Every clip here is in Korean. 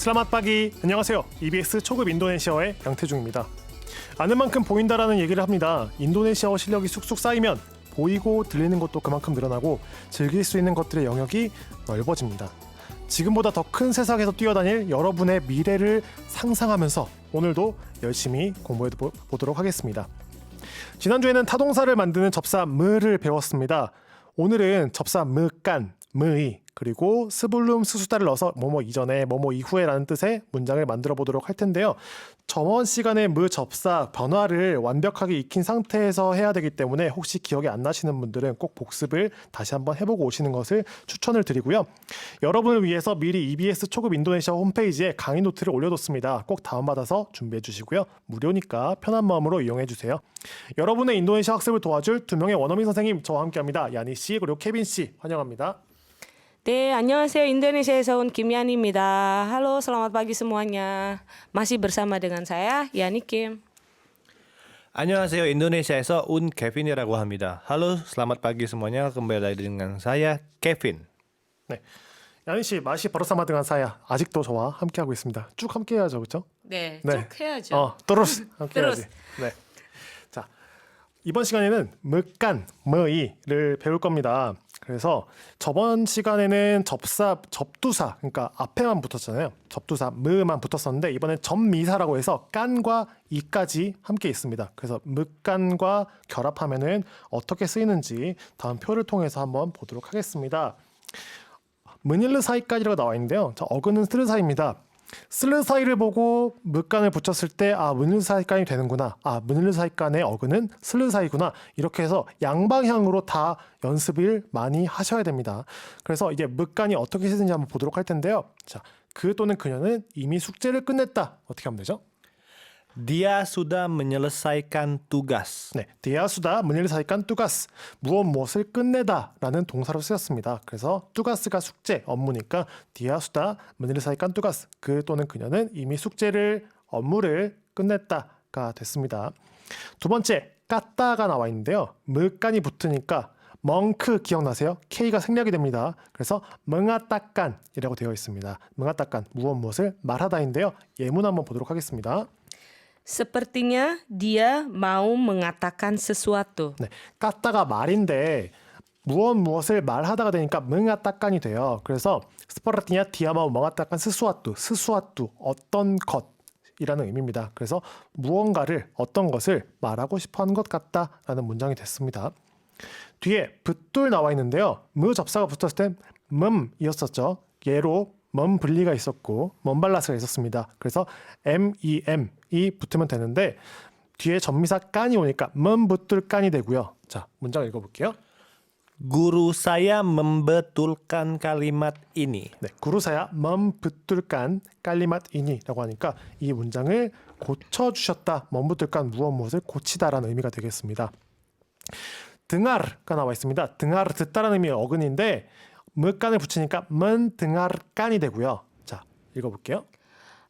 슬라맛 빠기 안녕하세요. EBS 초급 인도네시아어의 양태중입니다. 아는 만큼 보인다라는 얘기를 합니다. 인도네시아어 실력이 쑥쑥 쌓이면 보이고 들리는 것도 그만큼 늘어나고 즐길 수 있는 것들의 영역이 넓어집니다. 지금보다 더 큰 세상에서 뛰어다닐 여러분의 미래를 상상하면서 오늘도 열심히 공부해 보- 보도록 하겠습니다. 지난주에는 타동사를 만드는 접사 무를 배웠습니다. 오늘은 접사 무깐, 무이 그리고 스불룸 스수다를 넣어서 뭐뭐 이전에 뭐뭐 이후에라는 뜻의 문장을 만들어 보도록 할 텐데요. 저번 시간에 무 접사 변화를 완벽하게 익힌 상태에서 해야 되기 때문에 혹시 기억이 안 나시는 분들은 꼭 복습을 다시 한번 해보고 오시는 것을 추천을 드리고요. 여러분을 위해서 미리 EBS 초급 인도네시아 홈페이지에 강의 노트를 올려뒀습니다. 꼭 다운받아서 준비해 주시고요. 무료니까 편한 마음으로 이용해 주세요. 여러분의 인도네시아 학습을 도와줄 두 명의 원어민 선생님 저와 함께합니다. 야니 씨 그리고 케빈 씨 환영합니다. 네, 안녕하세요. 인도네시아에서 온 김야니입니다. Halo, selamat pagi semuanya. Masih bersama dengan saya, Yani Kim. 안녕하세요. 인도네시아에서 온 케빈이라고 합니다. 할로, selamat pagi semuanya. Kembali lagi dengan saya 케빈. 네. 야니 씨 맛이 버릇사마등한 사야 아직도 저와 함께하고 있습니다. 쭉 함께해야죠, 그렇죠? 네, 네. 쭉 해야죠. 어, 또르스 함께해야지. 네. 자, 이번 시간에는 무깐, 무이를 배울 겁니다. 그래서 저번 시간에는 접사, 접두사, 그러니까 앞에만 붙었잖아요. 접두사 무만 붙었었는데 이번엔 접미사라고 해서 깐과 이까지 함께 있습니다. 그래서 무깐과 결합하면은 어떻게 쓰이는지 다음 표를 통해서 한번 보도록 하겠습니다. 문일르 사이까지라고 나와 있는데요. 자, 어근은 스르사입니다. 슬르 사이를 보고 물간을 붙였을 때 아 문일르 사이간이 되는구나. 아 문일르 사이간의 어근은 슬르 사이구나. 이렇게 해서 양방향으로 다 연습을 많이 하셔야 됩니다. 그래서 이제 물간이 어떻게 쓰는지 한번 보도록 할 텐데요. 자, 그 또는 그녀는 이미 숙제를 끝냈다. 어떻게 하면 되죠? Dia sudah menyelesaikan tugas. 네, 디아수다 문일르 사이간 뚜가스 무엇 무엇을 끝내다라는 동사로 쓰였습니다. 그래서 뚜가스가 숙제 업무니까 디아수다 문일르 사이간 뚜가스 그 또는 그녀는 이미 숙제를 업무를 끝냈다가 됐습니다. 두 번째 까따가 나와 있는데요. 물간이 붙으니까 멍크 기억나세요? K가 생략이 됩니다. 그래서 멍아따깐이라고 되어 있습니다. 멍아따깐 무엇 무엇을 말하다인데요. 예문 한번 보도록 하겠습니다. Sepertinya dia mau mengatakan sesuatu. 네, 까따가 말인데 무엇 무엇을 말하다가 되니까 멍아따깐이 돼요. 그래서 스파르티냐 디아마우 멍아따깐 스수아뚜 스수아뚜 어떤 것이라는 의미입니다. 그래서 무언가를 어떤 것을 말하고 싶어하는 것 같다라는 문장이 됐습니다. 뒤에 붓돌 나와 있는데요. 무 접사가 붙었을 때 멈이었었죠. 예로 멈 분리가 있었고 멈발라스가 있었습니다. 그래서 M, E, M이 붙으면 되는데 뒤에 전미사 깐이 오니까 멈 붙들 깐이 되고요. 자, 문장 읽어볼게요. Guru saya membetulkan kalimat ini. 네, 구루사야 멈 붙들 깐 깔리맛 이니라고 하니까 이 문장을 고쳐 주셨다. 멈 붙들 깐 무엇 무엇을 고치다라는 의미가 되겠습니다. 등아르가 나와 있습니다. 등아르 듣다라는 의미의 어근인데 물간을 붙이니까 깐이 되고요. 자, 읽어볼게요.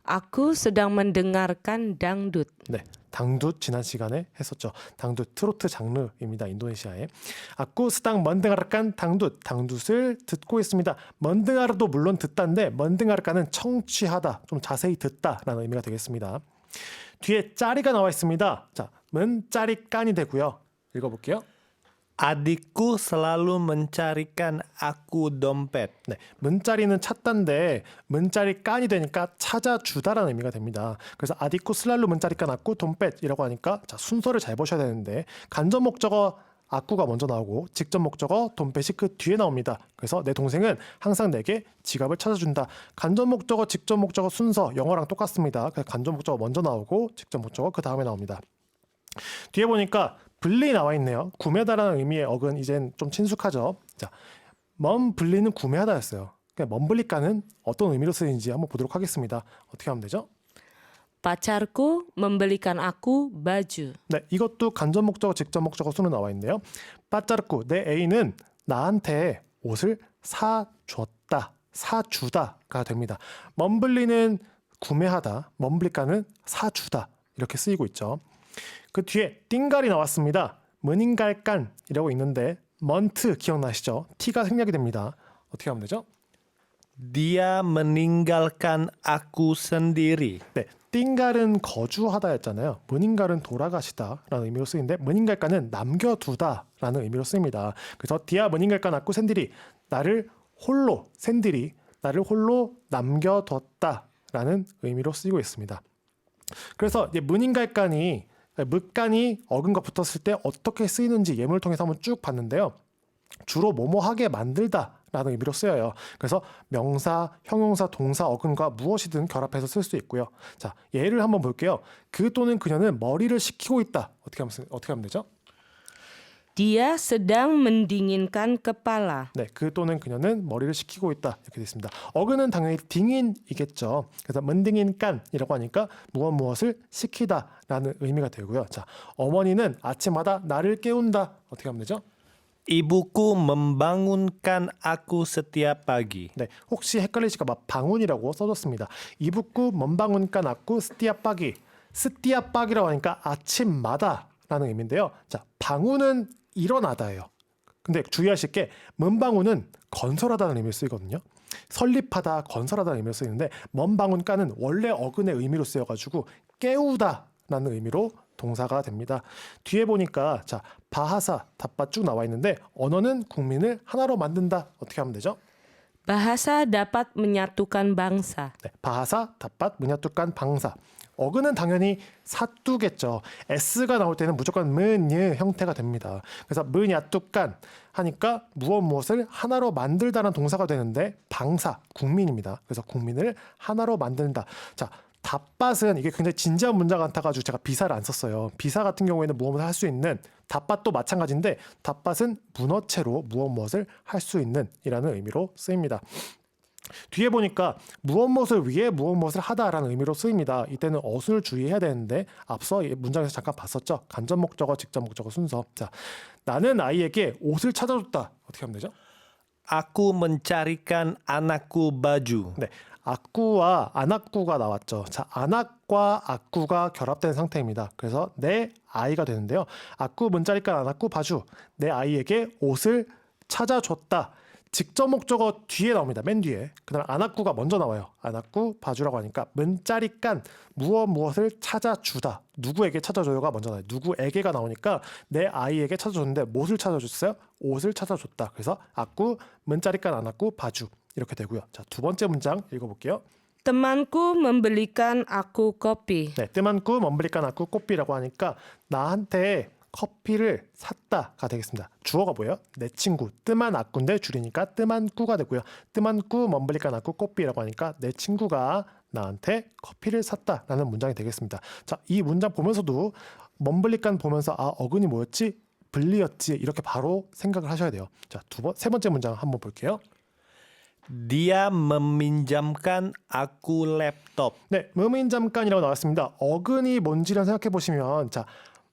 Aku sedang mendengarkan dangdut. 네, 당두 지난 시간에 했었죠. 당두 트로트 장르입니다. 인도네시아에. 아쿠 스당 먼등아르깐 당두 당두를 듣고 있습니다. 먼등아르도 물론 듣다인데 먼등아르깐은 청취하다, 좀 자세히 듣다라는 의미가 되겠습니다. 뒤에 짜리가 나와 있습니다. 자, 문 짜리 깐이 되고요. 읽어볼게요. Adikku selalu mencarikan aku dompet. 네, 문자리는 찾다인데 문자리 깐이 되니까 찾아주다라는 의미가 됩니다. 그래서 슬랄루 문자리 깐 아쿠 돈뱃이라고 하니까 자 순서를 잘 보셔야 되는데 간접 목적어 아쿠가 먼저 나오고 직접 목적어 돈뱃이 그 뒤에 나옵니다. 그래서 내 동생은 항상 내게 지갑을 찾아준다. 간접 목적어 직접 목적어 순서 영어랑 똑같습니다. 그래서 간접 목적어 먼저 나오고 직접 목적어 그 다음에 나옵니다. 뒤에 보니까 분리 나와 있네요. 구매하다라는 의미의 어근 이젠 좀 친숙하죠. 자, 먼 분리는 구매하다였어요. 그러니까 먼 분리가는 어떤 의미로 쓰이는지 한번 보도록 하겠습니다. 어떻게 하면 되죠? Pacarku membelikan aku baju. 네, 이것도 간접 목적어, 직접 목적어 수는 나와 있네요. 빠짜르꾸 내 애인은 나한테 옷을 사줬다, 사주다가 됩니다. 먼블리는 구매하다, 먼블리가는 사주다 이렇게 쓰이고 있죠. 그 뒤에 띵갈이 나왔습니다. 문인갈간 이라고 있는데 먼트 기억나시죠? T가 생략이 됩니다. 어떻게 하면 되죠? Dia meninggalkan aku sendiri. 네, 띵갈은 거주하다였잖아요. 문인갈은 돌아가시다라는 의미로 쓰이는데 문인갈가는 남겨두다라는 의미로 쓰입니다. 그래서 디아 문인갈가 낳고 샌들이 나를 홀로 샌들이 나를 홀로 남겨뒀다라는 의미로 쓰이고 있습니다. 그래서 이제 문인갈간이 묵간이 어근과 붙었을 때 어떻게 쓰이는지 예문을 통해서 한번 쭉 봤는데요. 주로 뭐뭐하게 만들다 라는 의미로 쓰여요. 그래서 명사, 형용사, 동사, 어근과 무엇이든 결합해서 쓸 수 있고요. 자, 예를 한번 볼게요. 그 또는 그녀는 머리를 식히고 있다. 어떻게 하면 쓰- 어떻게 하면 되죠? Dia sedang mendinginkan kepala. 네, 그 또는 그녀는 머리를 식히고 있다 이렇게 되어 있습니다. 어근은 당연히 딩인이겠죠. 그래서 문딩인깐이라고 하니까 무엇 무엇을 식히다라는 의미가 되고요. 자, 어머니는 아침마다 나를 깨운다 어떻게 하면 되죠? Ibuku membangunkan aku setiap pagi. 네, 혹시 헷갈리실까봐 방운이라고 써줬습니다. 이북구 먼방운까 낳고 스티아빠기, 스티아빠기라고 하니까 아침마다라는 의미인데요. 자, 방운은 일어나다예요. 근데 주의하실 게 먼방운은 건설하다는 의미로 쓰이거든요. 설립하다, 건설하다는 의미로 쓰이는데 먼방운까는 원래 어근의 의미로 쓰여가지고 깨우다라는 의미로 동사가 됩니다. 뒤에 보니까 자 바하사 답바 쭉 나와 있는데 언어는 국민을 하나로 만든다 어떻게 하면 되죠? Bahasa dapat menyatukan bangsa. 네, 바하사, 답밭, 문야뚝간, 방사. 어근은 당연히 사뚜겠죠. s가 나올 때는 무조건 문예 형태가 됩니다. 그래서 문야뚝간 하니까 무엇 무엇을 하나로 만들다는 동사가 되는데 방사, 국민입니다. 그래서 국민을 하나로 만든다. 자, 답밭은 이게 굉장히 진지한 문장 같아가지고 제가 비사를 안 썼어요. 비사 같은 경우에는 무엇을 할 수 있는 답밭도 마찬가지인데 답밭은 문어체로 무엇 무엇을 할 수 있는 이라는 의미로 쓰입니다. 뒤에 보니까 무엇 무엇을 위해 무엇 무엇을 하다라는 의미로 쓰입니다. 이때는 어순을 주의해야 되는데 앞서 이 문장에서 잠깐 봤었죠. 간접 목적어, 직접 목적어 순서. 자, 나는 아이에게 옷을 찾아줬다. 어떻게 하면 되죠? Aku mencarikan anakku baju. 네, 악구와 안악구가 나왔죠. 자, 안악과 악구가 결합된 상태입니다. 그래서 내 아이가 되는데요. 악구 문자리까 안악구 바주. 내 아이에게 옷을 찾아줬다. 직접 목적어 뒤에 나옵니다. 맨 뒤에. 그 다음 안악구가 먼저 나와요. 안악구 바주라고 하니까 문자리 깐 무엇 무엇을 찾아주다. 누구에게 찾아줘요가 먼저 나와요. 누구에게가 나오니까 내 아이에게 찾아줬는데 무엇을 찾아줬어요? 옷을 찾아줬다. 그래서 악구 문자리 깐 안악구 바주 이렇게 되고요. 자, 두 번째 문장 읽어볼게요. Temanku membelikan aku kopi. 네, 뜸한꾸 먼블리까 낳고 꽃비라고 하니까 나한테 커피를 샀다가 되겠습니다. 주어가 뭐예요? 내 친구 뜸한 아꾸인데 줄이니까 뜸한 꾸가 되고요. 뜸한꾸 먼블리까 낳고 꽃비라고 하니까 내 친구가 나한테 커피를 샀다라는 문장이 되겠습니다. 자, 이 문장 보면서도 먼블리깐 보면서 아 어근이 뭐였지? 분리였지 이렇게 바로 생각을 하셔야 돼요. 자, 두 번, 세 번째 문장 한번 볼게요. Dia meminjamkan aku laptop. 네, 잠깐이라고 나왔습니다. 어근이 뭔지를 생각해 보시면 자,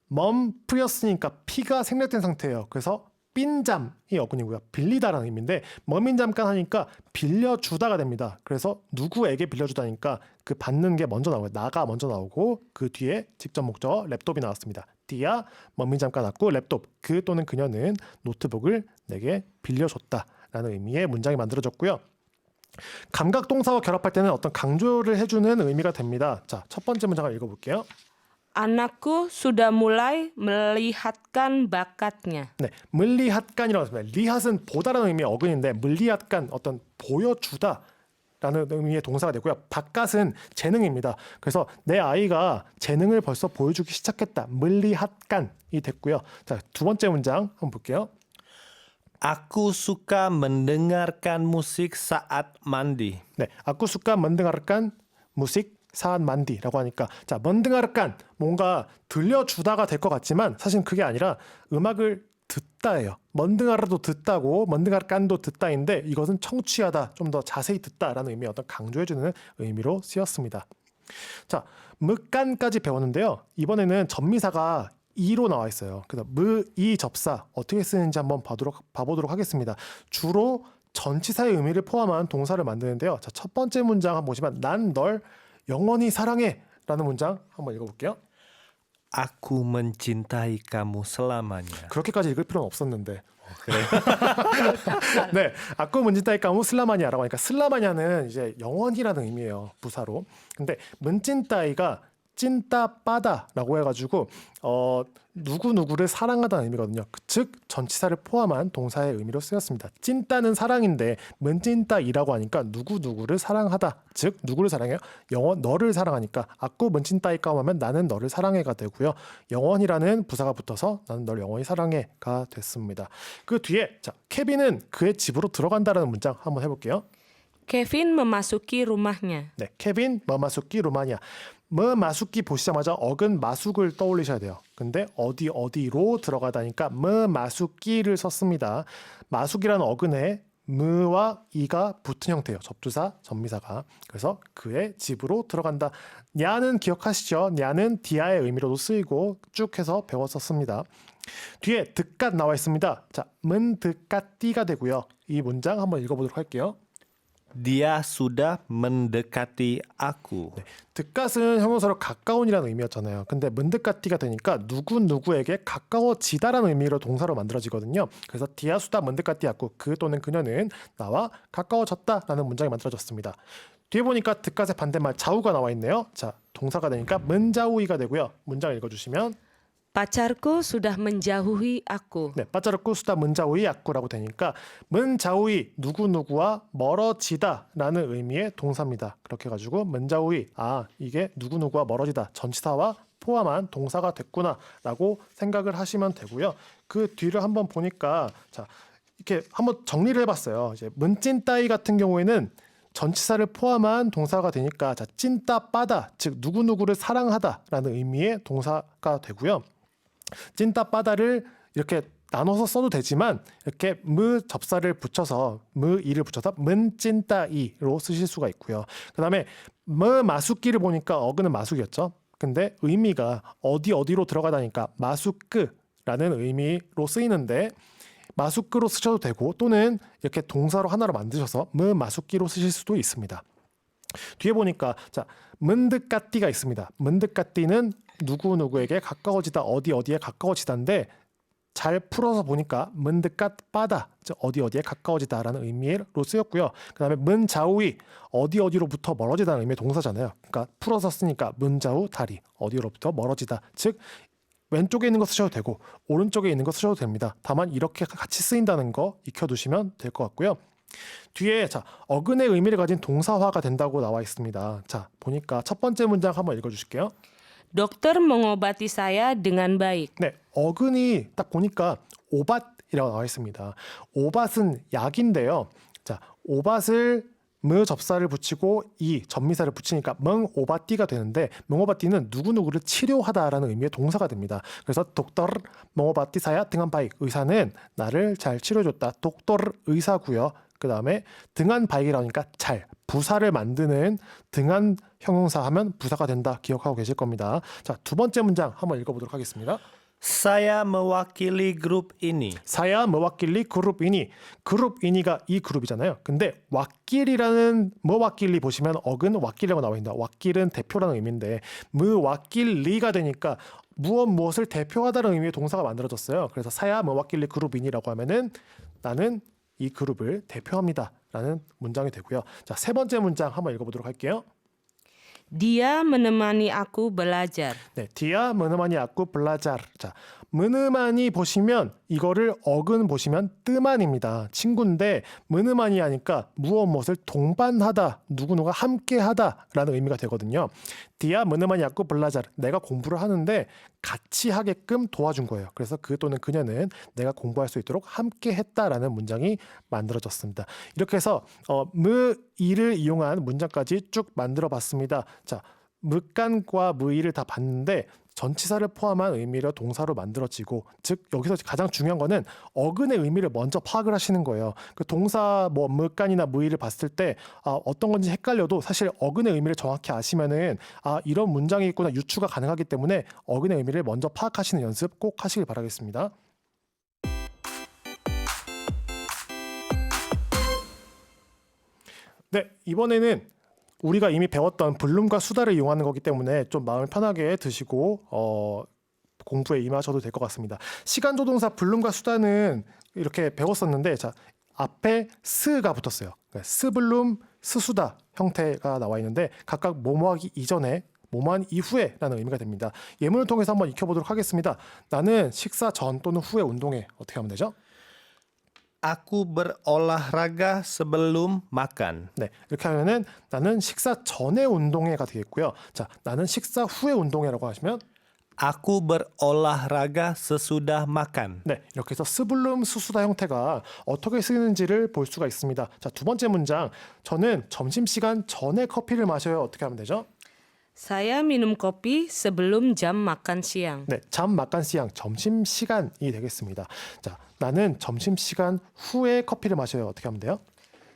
멈 풀렸으니까 피가 생략된 상태예요. 그래서 삔잠이 어근이고요. 빌리다라는 의미인데 머민 잠깐 하니까 빌려주다가 됩니다. 그래서 누구에게 빌려주다니까 그 받는 게 먼저 나오고 나가 먼저 나오고 그 뒤에 직접 목적어 랩톱이 나왔습니다. 디아 머민 잠깐 왔고 랩톱 그 또는 그녀는 노트북을 내게 빌려줬다라는 의미의 문장이 만들어졌고요. 감각 동사와 결합할 때는 어떤 강조를 해주는 의미가 됩니다. 자, 첫 번째 문장을 읽어볼게요. Anakku sudah mulai melihatkan bakatnya. 네, 물리핫간이라고 했습니다. 리핫은 보다라는 의미의 어근인데 물리핫간 어떤 보여주다. 라는 의미의 동사가 되고요. 바깥은 재능입니다. 그래서 내 아이가 재능을 벌써 보여주기 시작했다. 물리핫간이 됐고요. 자, 두 번째 문장 한번 볼게요. Aku suka mendengarkan musik saat mandi. 네, 아쿠스까 먼등아르깐 무식 사한 만디라고 하니까 자 먼등아르깐 뭔가 들려주다가 될 것 같지만 사실 그게 아니라 음악을 듣다예요. 먼등아르도 듣다고 먼등아르깐도 듣다인데 이것은 청취하다 좀 더 자세히 듣다라는 의미의 어떤 강조해주는 의미로 쓰였습니다. 자, 묵간까지 배웠는데요. 이번에는 전미사가 이로 나와 있어요. 그래서 무 이 접사 어떻게 쓰는지 한번 봐도록, 봐보도록 하겠습니다. 주로 전치사의 의미를 포함한 동사를 만드는데요. 자, 첫 번째 문장 한번 보시면 난 널 영원히 사랑해 라는 문장 한번 읽어볼게요. Aku mencintai kamu selamanya. 그렇게까지 읽을 필요는 없었는데. 그래. 네, 아쿠 문진따이까무 슬라마니아라고 하니까 슬라마니아는 이제 영원이라는 의미예요 부사로. 근데 문진따이가 찐따 빠다라고 해가지고 어 누구 누구를 사랑하다는 의미거든요. 그즉 전치사를 포함한 동사의 의미로 쓰였습니다. 찐따는 사랑인데 문찐따이라고 하니까 누구 누구를 사랑하다. 즉 누구를 사랑해요? 영원 너를 사랑하니까 아쿠 문찐따이까 하면 나는 너를 사랑해가 되고요. 영원이라는 부사가 붙어서 나는 널 영원히 사랑해가 됐습니다. 그 뒤에 자 케빈은 그의 집으로 들어간다라는 문장 한번 해볼게요. Kevin memasuki rumahnya. 네, 케빈 머마 루마니아. 머마수키 보시자마자 어근 마숙을 떠올리셔야 돼요. 근데 어디 어디로 들어가다니까 머마수키를 썼습니다. 마숙이라는 어근에 무와 이가 붙은 형태예요. 접두사, 전미사가. 그래서 그의 집으로 들어간다. 냐는 기억하시죠? 냐는 디아의 의미로도 쓰이고 쭉 해서 배웠었습니다. 뒤에 득갓 나와 있습니다. 자, 문 득갓 띠가 되고요. 이 문장 한번 읽어보도록 할게요. Dia sudah mendekati aku. 득갓은 형용사로 가까운이라는 의미였잖아요. 근데 문득가띠가 되니까 누구 누구에게 가까워지다라는 의미로 동사로 만들어지거든요. 그래서 디아수다 문득가띠였고 그 또는 그녀는 나와 가까워졌다라는 문장이 만들어졌습니다. 뒤에 보니까 득갓의 반대말 자우가 나와 있네요. 자 동사가 되니까 문자우이가 되고요. 문장 읽어주시면 Pacarku sudah menjauhi aku. 네, 빠짜르꾸 수다 문자우이 약구라고 되니까 문자우이 누구 누구와 멀어지다라는 의미의 동사입니다. 그렇게 해가지고 문자우이 아 이게 누구 누구와 멀어지다 전치사와 포함한 동사가 됐구나라고 생각을 하시면 되고요. 그 뒤를 한번 보니까 자 이렇게 한번 정리를 해봤어요. 이제 문찐 따이 같은 경우에는 전치사를 포함한 동사가 되니까 자 찐따 빠다 즉 누구 누구를 사랑하다라는 의미의 동사가 되고요. 찐따 빠다를 이렇게 나눠서 써도 되지만 이렇게 무 접사를 붙여서 무 이를 붙여서 문 찐따이로 쓰실 수가 있고요. 그다음에 뭐 마숙기를 보니까 어근은 마숙이었죠. 근데 의미가 어디 어디로 들어가다니까 마숙크라는 의미로 쓰이는데 마숙크로 쓰셔도 되고 또는 이렇게 동사로 하나로 만드셔서 무 마숙기로 쓰실 수도 있습니다. 뒤에 보니까 자 문득가띠가 있습니다. 문득가띠는 누구 누구에게 가까워지다 어디 어디에 가까워지다인데 잘 풀어서 보니까 문득갓 빠다 즉 어디 어디에 가까워지다라는 의미로 쓰였고요. 그다음에 문자우이 어디 어디로부터 멀어지다는 의미의 동사잖아요. 그러니까 풀어서 쓰니까 문자우 다리 어디로부터 멀어지다 즉 왼쪽에 있는 거 쓰셔도 되고 오른쪽에 있는 거 쓰셔도 됩니다. 다만 이렇게 같이 쓰인다는 거 익혀두시면 될 것 같고요. 뒤에 자 어근의 의미를 가진 동사화가 된다고 나와 있습니다. 자 보니까 첫 번째 문장 한번 읽어주실게요. Dokter mengobati saya dengan baik. 네 어근이 딱 보니까 오밭이라고 나와 있습니다. 오밭은 약인데요. 자 오밭을 무 접사를 붙이고 이 전미사를 붙이니까 멍 오바띠가 되는데 멍오바띠는 누구누구를 치료하다라는 의미의 동사가 됩니다. 그래서 독tor 멍오바띠 사야 등한 바익 의사는 나를 잘 치료해줬다. 독tor 의사고요. 그 다음에 등한 하니까 잘 부사를 만드는 등한 형용사 하면 부사가 된다 기억하고 계실 겁니다. 자 두 번째 문장 한번 읽어보도록 하겠습니다. Saya mewakili grup ini. 사야 머와끼리 그룹 이니 그룹 이니가 이 그룹이잖아요. 근데 왁길이라는 머와끼리 보시면 어근 왁길이라고 나와 있다. 왁길은 대표라는 의미인데 무와끼리가 되니까 무엇 무엇을 대표하다는 의미의 동사가 만들어졌어요. 그래서 사야 머와끼리 그룹 이니라고 하면은 나는 이 그룹을 대표합니다 라는 문장이 되고요. 자 세 번째 문장 한번 읽어보도록 할게요. Dia menemani aku belajar. 네, 디아 무느마니 아쿠 블라자르. 자, 무느마니 보시면 이거를 어근 보시면 뜨만입니다. 친구인데 무느마니 하니까 무엇 무엇을 동반하다, 누구누가 함께하다라는 의미가 되거든요. 디아 무느마니 아쿠 블라자르. 내가 공부를 하는데 같이 하게끔 도와준 거예요. 그래서 그 또는 그녀는 내가 공부할 수 있도록 함께했다라는 문장이 만들어졌습니다. 이렇게 해서 어, 무 이를 이용한 문장까지 쭉 만들어봤습니다. 자, 무간과 무이를 다 봤는데 전치사를 포함한 의미로 동사로 만들어지고 즉 여기서 가장 중요한 거는 어근의 의미를 먼저 파악을 하시는 거예요. 그 동사 뭐 무간이나 무이를 봤을 때 아, 어떤 건지 헷갈려도 사실 어근의 의미를 정확히 아시면은 아 이런 문장이 있구나 유추가 가능하기 때문에 어근의 의미를 먼저 파악하시는 연습 꼭 하시길 바라겠습니다. 네 이번에는 우리가 이미 배웠던 블룸과 수다를 이용하는 거기 때문에 좀 마음을 편하게 드시고 어, 공부에 임하셔도 될 것 같습니다. 시간 조동사 블룸과 수다는 이렇게 배웠었는데 자 앞에 스가 붙었어요. 그러니까 스블룸, 스수다 형태가 나와 있는데 각각 뭐뭐하기 이전에 뭐뭐한 이후에라는 의미가 됩니다. 예문을 통해서 한번 익혀보도록 하겠습니다. 나는 식사 전 또는 후에 운동해 어떻게 하면 되죠? Aku berolahraga sebelum makan. 네, 이렇게 하면은 나는 식사 전에 운동해가 되겠고요. 자, 나는 식사 후에 운동해라고 하시면 Aku berolahraga sesudah makan. 네, 이렇게 해서 스블룸 수수다 형태가 어떻게 쓰이는지를 볼 수가 있습니다. 자, 두 번째 문장. 저는 점심시간 전에 커피를 마셔요. 어떻게 하면 되죠? Saya minum kopi sebelum jam makan siang. 네, 잠 막간 시양 점심 시간이 되겠습니다. 자, 나는 점심 시간 후에 커피를 마셔요. 어떻게 하면 돼요?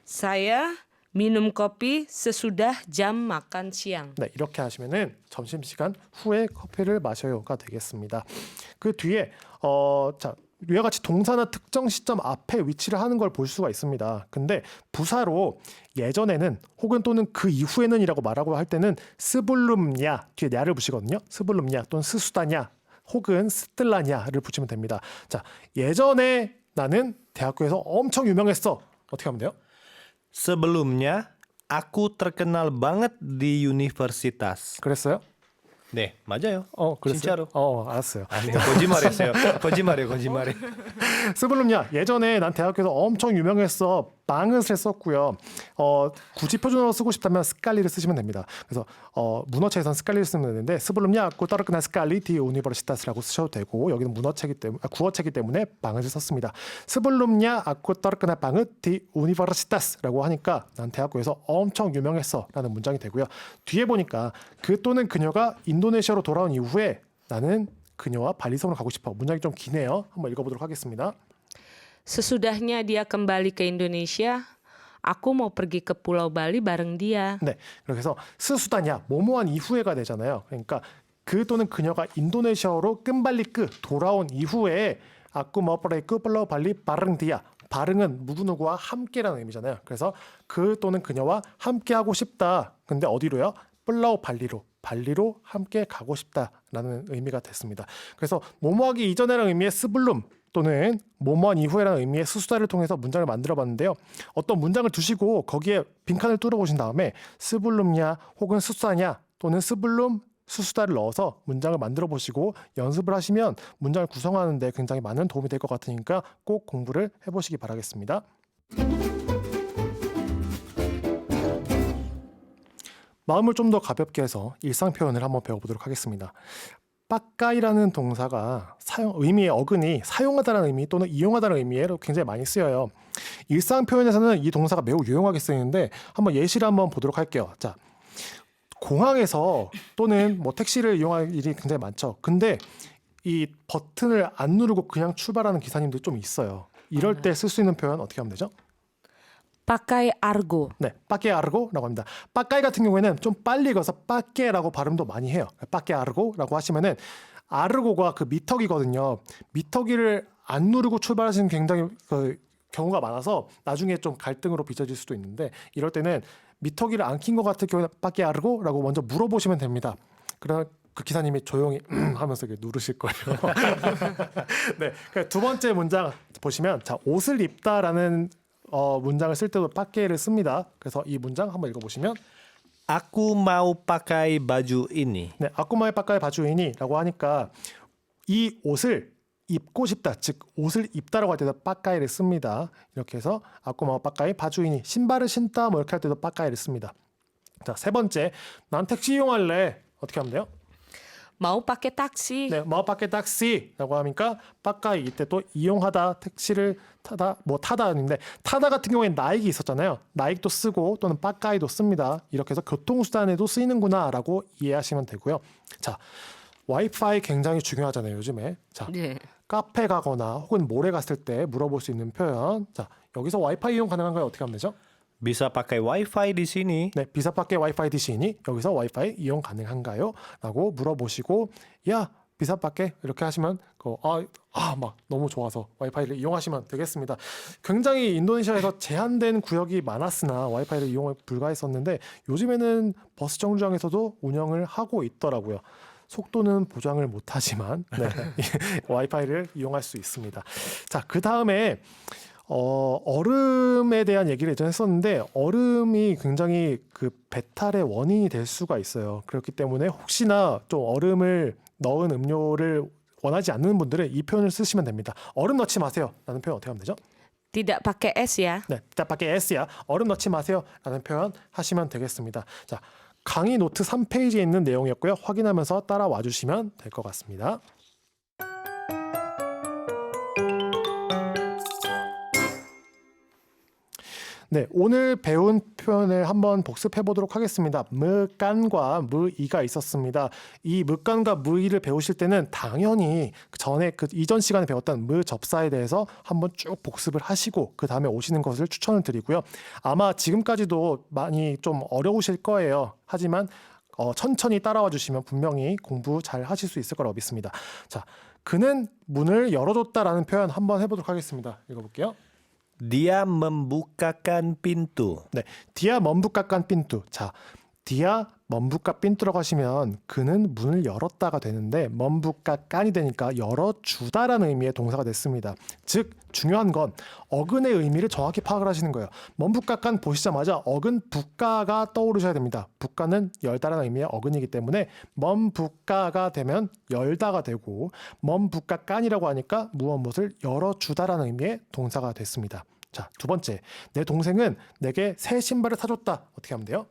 Saya minum kopi sesudah jam makan siang. 네, 이렇게 하시면은 점심 시간 후에 커피를 마셔요가 되겠습니다. 그 뒤에 어, 자, 위와 같이 동사나 특정 시점 앞에 위치를 하는 걸 볼 수가 있습니다. 근데 부사로 예전에는 혹은 또는 그 이후에는이라고 말하고 할 때는 스불룸냐 뒤에 냐를 붙이거든요. 스불룸냐 또는 스수다냐 혹은 스뜰라냐를 붙이면 됩니다. 자, 예전에 나는 대학교에서 엄청 유명했어. 어떻게 하면 돼요? Sebelumnya, aku terkenal banget di universitas. 그랬어요? 네, 맞아요. 어, 그랬어요? 진짜로. 어, 알았어요. 아니요, 거짓말했어요. 거짓말이에요, 거짓말이. 스불룸냐 예전에 난 대학교에서 엄청 유명했어 방을 했었고요 어 굳이 표준어로 쓰고 싶다면 스칼리를 쓰시면 됩니다 그래서 어 문어체에선 스칼리를 쓰면 되는데 스불룸냐 고 따르크나 스칼리 디 우니버시타스라고 쓰셔도 되고 여기는 문어체기 때문에 아, 구어체기 때문에 방을 썼습니다 스불룸냐 아고 따르크나 방을 디 우니버시타스라고 하니까 난 대학교에서 엄청 유명했어라는 문장이 되고요 뒤에 보니까 그 또는 그녀가 인도네시아로 돌아온 이후에 나는 그녀와 발리섬으로 가고 싶어. 문장이 좀 기네요. 한번 읽어보도록 하겠습니다. Sesudahnya dia kembali ke Indonesia, aku mau pergi ke Pulau Bali bareng dia. 네, 그렇게 해서 스수다냐 뭐뭐한 이후에가 되잖아요. 그러니까 그 또는 그녀가 인도네시아로 끈발리끄 돌아온 이후에 아쿠 머프레이크 플러 발리 바릉디야 발응은 누구누구와 함께라는 의미잖아요. 그래서 그 또는 그녀와 함께 하고 싶다. 근데 어디로요? 플라우 발리로 발리로 함께 가고 싶다라는 의미가 됐습니다. 그래서 뭐뭐하기 이전이라는 의미의 스블룸 또는 뭐뭐한 이후에라는 의미의 수수다를 통해서 문장을 만들어 봤는데요. 어떤 문장을 두시고 거기에 빈칸을 뚫어 보신 다음에 스블룸냐 혹은 수수다냐 또는 스블룸 수수다를 넣어서 문장을 만들어 보시고 연습을 하시면 문장을 구성하는데 굉장히 많은 도움이 될 것 같으니까 꼭 공부를 해보시기 바라겠습니다. 마음을 좀 더 가볍게 해서 일상 표현을 한번 배워보도록 하겠습니다. 빠까이라는 동사가 사용 의미의 어근이 사용하다라는 의미 또는 이용하다는 의미로 굉장히 많이 쓰여요. 일상 표현에서는 이 동사가 매우 유용하게 쓰이는데 한번 예시를 한번 보도록 할게요. 자, 공항에서 또는 뭐 택시를 이용할 일이 굉장히 많죠. 근데 이 버튼을 안 누르고 그냥 출발하는 기사님도 좀 있어요. 이럴 때 쓸 수 있는 표현 어떻게 하면 되죠? Pakai argo. 네, 빠케 아르고라고 합니다. 빠까이 같은 경우에는 좀 빨리 읽어서 빠케라고 발음도 많이 해요. 빠케 아르고라고 하시면은 아르고가 그 미터기거든요. 미터기를 안 누르고 출발하시는 굉장히 그 경우가 많아서 나중에 좀 갈등으로 빚어질 수도 있는데 이럴 때는 미터기를 안 킨 것 같은 경우에 빠케 아르고라고 먼저 물어보시면 됩니다. 그러면 그 기사님이 조용히 음 하면서 누르실 거예요. 네, 그두 번째 문장 보시면 자 옷을 입다라는 어, 문장을 쓸 때도 빠케를 씁니다. 그래서 이 문장 한번 읽어보시면 Aku mau pakai baju ini. 네, 아쿠마의 빠까의 바주인이라고 하니까 이 옷을 입고 싶다, 즉 옷을 입다라고 할 때도 빠까이를 씁니다. 이렇게 해서 아쿠마 빠까이 바주인이 신발을 신다 뭐 이렇게 할 때도 빠까이를 씁니다. 자, 세 번째, 난 택시 이용할래. 어떻게 하면 돼요? Pakai taksi. 네, 마우파케 딱시라고 하니까 빠까이 이때 또 이용하다 택시를 타다 뭐 타다인데 타다 같은 경우에 나익이 있었잖아요. 나익도 쓰고 또는 빠까이도 씁니다. 이렇게 해서 교통수단에도 쓰이는구나라고 이해하시면 되고요. 자, 와이파이 굉장히 중요하잖아요 요즘에. 자, 네. 카페 가거나 혹은 모래 갔을 때 물어볼 수 있는 표현. 자, 여기서 와이파이 이용 가능한가요? 어떻게 하면 되죠? Bisa pakai wifi di sini. 네, 비사 밖에 와이파이 디시니 여기서 와이파이 이용 가능한가요? 라고 물어보시고 야 비사 밖에 이렇게 하시면 아아막 너무 좋아서 와이파이를 이용하시면 되겠습니다. 굉장히 인도네시아에서 제한된 구역이 많았으나 와이파이를 이용을 불가했었는데 요즘에는 버스 정류장에서도 운영을 하고 있더라고요. 속도는 보장을 못하지만 네, 와이파이를 이용할 수 있습니다. 자, 그 다음에 어, 얼음에 대한 얘기를 예전에 했었는데 얼음이 굉장히 그 배탈의 원인이 될 수가 있어요. 그렇기 때문에 혹시나 좀 얼음을 넣은 음료를 원하지 않는 분들은 이 표현을 쓰시면 됩니다. 얼음 넣지 마세요. 라는 표현 어떻게 하면 되죠? Tidak pakai es ya. 네, 답밖에 S야. 얼음 넣지 마세요. 라는 표현 하시면 되겠습니다. 자, 강의 노트 3페이지에 있는 내용이었고요. 확인하면서 따라와 주시면 될 것 같습니다. 네, 오늘 배운 표현을 한번 복습해 보도록 하겠습니다. 무간과 무이가 있었습니다. 이 무간과 무이를 배우실 때는 당연히 그 전에 그 이전 시간에 배웠던 무접사에 대해서 한번 쭉 복습을 하시고 그 다음에 오시는 것을 추천을 드리고요. 아마 지금까지도 많이 좀 어려우실 거예요. 하지만 어, 천천히 따라와 주시면 분명히 공부 잘 하실 수 있을 거라고 믿습니다. 자, 그는 문을 열어줬다라는 표현 한번 해보도록 하겠습니다. 읽어볼게요. Dia membukakan pintu. 네, 디아 멈부까깐 핀뚜. 자, 디아 멈부까 핀뚜라고 하시면 그는 문을 열었다가 되는데 멈부까깐이 되니까 열어주다라는 의미의 동사가 됐습니다. 즉 중요한 건 어근의 의미를 정확히 파악을 하시는 거예요. 멈부까깐 보시자마자 어근 부가가 떠오르셔야 됩니다. 부가는 열다라는 의미의 어근이기 때문에 멈부가가 되면 열다가 되고 멈부까깐이라고 하니까 무엇 무엇을 열어주다라는 의미의 동사가 됐습니다. 자, 두 번째. 내 동생은 내게 새 신발을 사줬다. 어떻게 하면 돼요?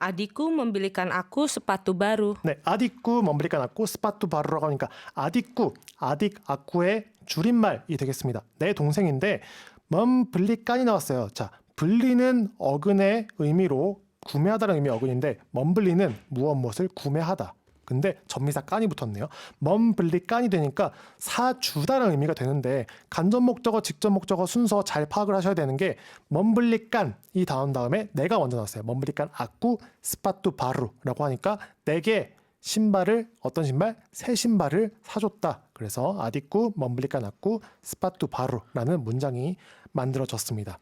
Adikku membelikan aku sepatu baru. 네, 아디쿠 멈브리까 났고 스파투 바르라고 하니까 아디쿠, 아딕 아쿠의 줄임말이 되겠습니다. 내 동생인데 멈블리깐이 나왔어요. 자, 블리는 어근의 의미로 구매하다는 의미 어근인데 멈블리는 무엇 무엇을 구매하다. 근데 전미사 깐이 붙었네요. 멈블리 깐이 되니까 사주다라는 의미가 되는데 간접 목적어, 직접 목적어 순서 잘 파악을 하셔야 되는 게 멈블리 깐이 다음 다음에 내가 먼저 나왔어요. 멈블리 깐 아쿠 스파투 바루라고 하니까 내게 신발을 어떤 신발? 새 신발을 사줬다. 그래서 아디쿠 멈블리 깐 아쿠 스파투 바루라는 문장이 만들어졌습니다.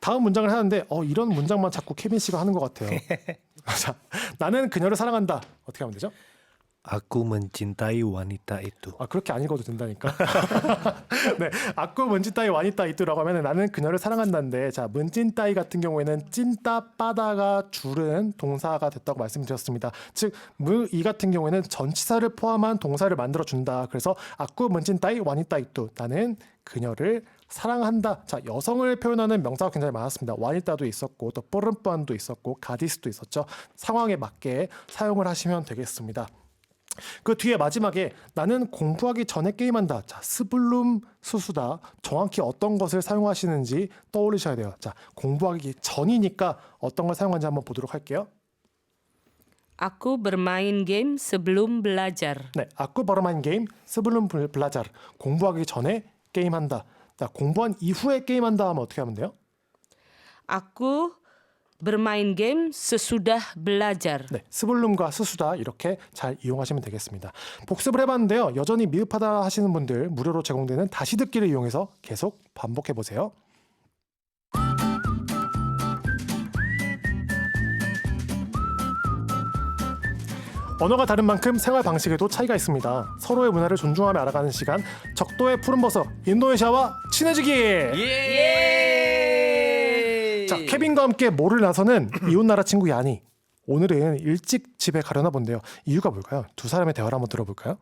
다음 문장을 하는데 어 이런 문장만 자꾸 케빈 씨가 하는 것 같아요. 자, 나는 그녀를 사랑한다. 어떻게 하면 되죠? Aku mencintai wanita itu. 아 그렇게 안 읽어도 된다니까. 네, 아쿠 문진따이 와니따 이뚜라고 하면 나는 그녀를 사랑한다인데 자 문진따이 같은 경우에는 찐따 빠다가 줄은 동사가 됐다고 말씀드렸습니다. 즉 무 이 같은 경우에는 전치사를 포함한 동사를 만들어 준다. 그래서 아쿠 문진따이 와니따 이뚜 나는 그녀를 사랑한다. 자 여성을 표현하는 명사가 굉장히 많았습니다. 와니따도 있었고 또 뽀른뻔도 있었고 가디스도 있었죠. 상황에 맞게 사용을 하시면 되겠습니다. 그 뒤에 마지막에 나는 공부하기 전에 게임한다. 자, 스블룸 수수다. 정확히 어떤 것을 사용하시는지 떠올리셔야 돼요. 자, 공부하기 전이니까 어떤 걸 사용하는지 한번 보도록 할게요. Aku bermain game sebelum belajar. 네, 아쿠 버르만 게임 스블룸 블- 블라자르. 공부하기 전에 게임한다. 자, 공부한 이후에 게임한다 하면 어떻게 하면 돼요? Aku bermain game sesudah belajar. 네, 스블룸과 스수다 이렇게 잘 이용하시면 되겠습니다. 복습을 해봤는데요. 여전히 미흡하다 하시는 분들 무료로 제공되는 다시 듣기를 이용해서 계속 반복해 보세요. 언어가 다른 만큼 생활 방식에도 차이가 있습니다. 서로의 문화를 존중하며 알아가는 시간, 적도의 푸른 버섯, 인도네시아와 친해지기. 예! 자, 케빈과 함께 모를 나서는 이웃나라 친구 야니. 오늘은 일찍 집에 가려나 본데요. 이유가 뭘까요? 두 사람의 대화를 한번 들어볼까요?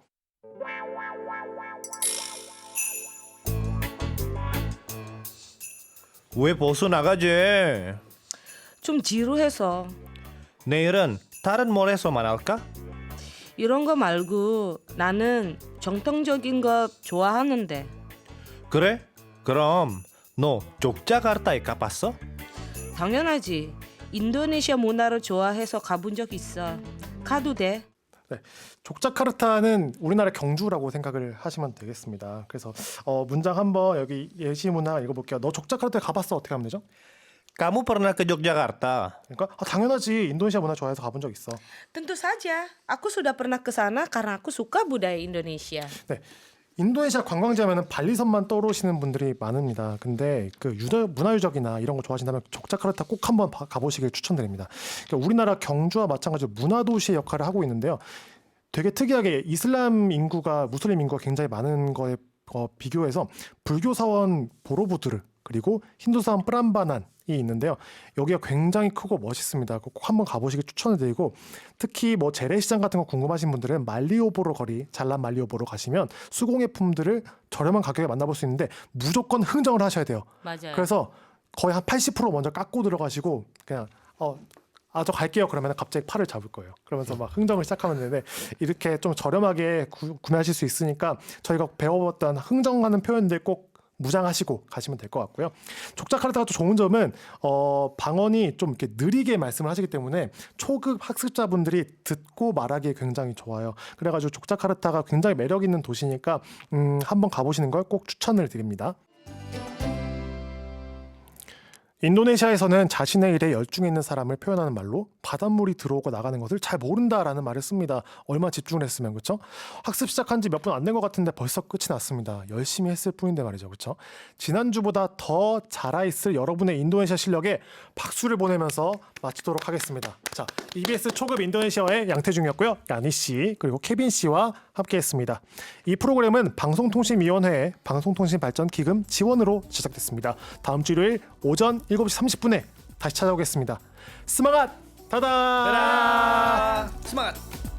왜 벌써 나가지? 좀 지루해서 내일은 다른 몰에서만 할까? 이런 거 말고 나는 정통적인 것 좋아하는데 그래? 그럼 너 족자카르타에 가봤어? 당연하지. 인도네시아 문화를 좋아해서 가본 적 있어. 가도 돼. 네, 족자카르타는 우리나라 경주라고 생각을 하시면 되겠습니다. 그래서 어, 문장 한번 여기 예시 문화 읽어볼게요. 너 족자카르타 가봤어? 어떻게 하면 되죠? Kamu pernah ke Yogyakarta? 그러니까 아, 당연하지. 인도네시아 문화 좋아해서 가본 적 있어. Tentu saja. Aku sudah pernah ke sana karena aku suka budaya Indonesia. 네. 인도네시아 관광지 하면은 발리섬만 떠오르시는 분들이 많습니다. 근데 그 유적 문화유적이나 이런 거 좋아하신다면 족자카르타 꼭 한번 봐- 가보시길 추천드립니다. 그러니까 우리나라 경주와 마찬가지로 문화 도시의 역할을 하고 있는데요. 되게 특이하게 이슬람 인구가 무슬림 인구가 굉장히 많은 거에 어, 비교해서 불교 사원 보로부드르 그리고 힌두 사원 프람바난이 있는데요. 여기가 굉장히 크고 멋있습니다. 꼭 한번 가보시기 추천을 드리고 특히 뭐 재래시장 같은 거 궁금하신 분들은 말리오보로 거리 잘난 말리오보로 가시면 수공예품들을 저렴한 가격에 만나볼 수 있는데 무조건 흥정을 하셔야 돼요. 맞아요. 그래서 거의 한 80% 먼저 깎고 들어가시고 그냥 어. 아, 저 갈게요. 그러면 갑자기 팔을 잡을 거예요. 그러면서 막 흥정을 시작하면 되는데 이렇게 좀 저렴하게 구, 구매하실 수 있으니까 저희가 배워봤던 흥정하는 표현들 꼭 무장하시고 가시면 될 것 같고요. 족자 카르타가 또 좋은 점은 어, 방언이 좀 이렇게 느리게 말씀을 하시기 때문에 초급 학습자분들이 듣고 말하기에 굉장히 좋아요. 그래가지고 족자 카르타가 굉장히 매력 있는 도시니까 음, 한번 가보시는 걸 꼭 추천을 드립니다. 인도네시아에서는 자신의 일에 열중해 있는 사람을 표현하는 말로 바닷물이 들어오고 나가는 것을 잘 모른다라는 말을 씁니다. 얼마 집중을 했으면 그렇죠? 학습 시작한 지 몇 분 안 된 것 같은데 벌써 끝이 났습니다. 열심히 했을 뿐인데 말이죠. 그렇죠? 지난주보다 더 자라 있을 여러분의 인도네시아 실력에 박수를 보내면서 마치도록 하겠습니다. 자, EBS 초급 인도네시아의 양태중이었고요. 야니 씨 그리고 케빈 씨와 함께했습니다. 이 프로그램은 방송통신위원회의 방송통신발전 기금 지원으로 제작됐습니다. 다음 주 일요일 오전 7시 30분에 다시 찾아오겠습니다. 스마갓 다다. 스마트!